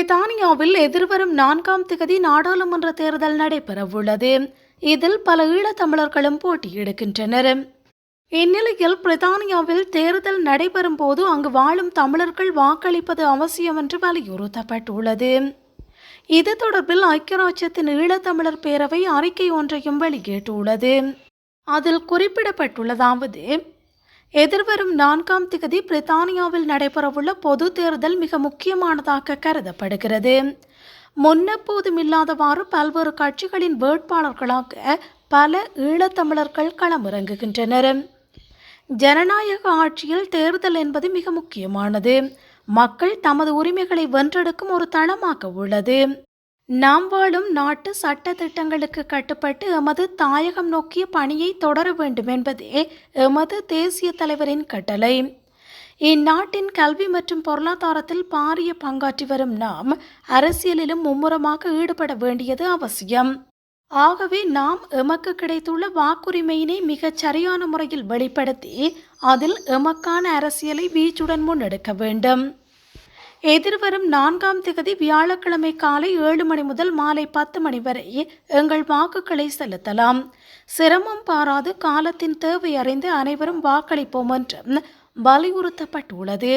பிரித்தானியாவில் எதிர்வரும் நான்காம் திகதி நாடாளுமன்ற தேர்தல் நடைபெறவுள்ளது. இதில் பல ஈழத்தமிழர்களும் போட்டியிடுகின்றனர். இந்நிலையில் பிரித்தானியாவில் தேர்தல் நடைபெறும் போது அங்கு வாழும் தமிழர்கள் வாக்களிப்பது அவசியம் என்று வலியுறுத்தப்பட்டுள்ளது. இது தொடர்பில் ஐக்கிய ராஜ்யத்தின் ஈழத்தமிழர் பேரவை அறிக்கை ஒன்றையும் வெளியிட்டுள்ளது. அதில் குறிப்பிடப்பட்டுள்ளதாவது எதிர்வரும் நான்காம் திகதி பிரித்தானியாவில் நடைபெறவுள்ள பொது தேர்தல் மிக முக்கியமானதாக கருதப்படுகிறது. முன்னெப்போதும் இல்லாதவாறு பல்வேறு கட்சிகளின் வேட்பாளர்களாக பல ஈழத்தமிழர்கள் களமிறங்குகின்றனர். ஜனநாயக ஆட்சியில் தேர்தல் என்பது மிக முக்கியமானது. மக்கள் தமது உரிமைகளை வென்றெடுக்கும் ஒரு தளமாக உள்ளது. நாம் வாழும் நாட்டு சட்ட திட்டங்களுக்கு கட்டுப்பட்டு எமது தாயகம் நோக்கிய பணியை தொடர வேண்டும் என்பதே எமது தேசிய தலைவரின் கட்டளை. இந்நாட்டின் கல்வி மற்றும் பொருளாதாரத்தில் பாரிய பங்காற்றி வரும் நாம் அரசியலிலும் மும்முரமாக ஈடுபட வேண்டியது அவசியம். ஆகவே நாம் எமக்கு கிடைத்துள்ள வாக்குரிமையினை மிகச் சரியான முறையில் வெளிப்படுத்தி அதில் எமக்கான அரசியலை வீச்சுடன் முன்னெடுக்க வேண்டும். எதிர்வரும் நான்காம் திகதி வியாழக்கிழமை காலை ஏழு மணி முதல் மாலை பத்து மணி வரை எங்கள் வாக்குகளை செலுத்தலாம். சிரமம் பாராது காலத்தின் தேவை அறிந்து அனைவரும் வாக்களிப்போம் என்று வலியுறுத்தப்பட்டுள்ளது.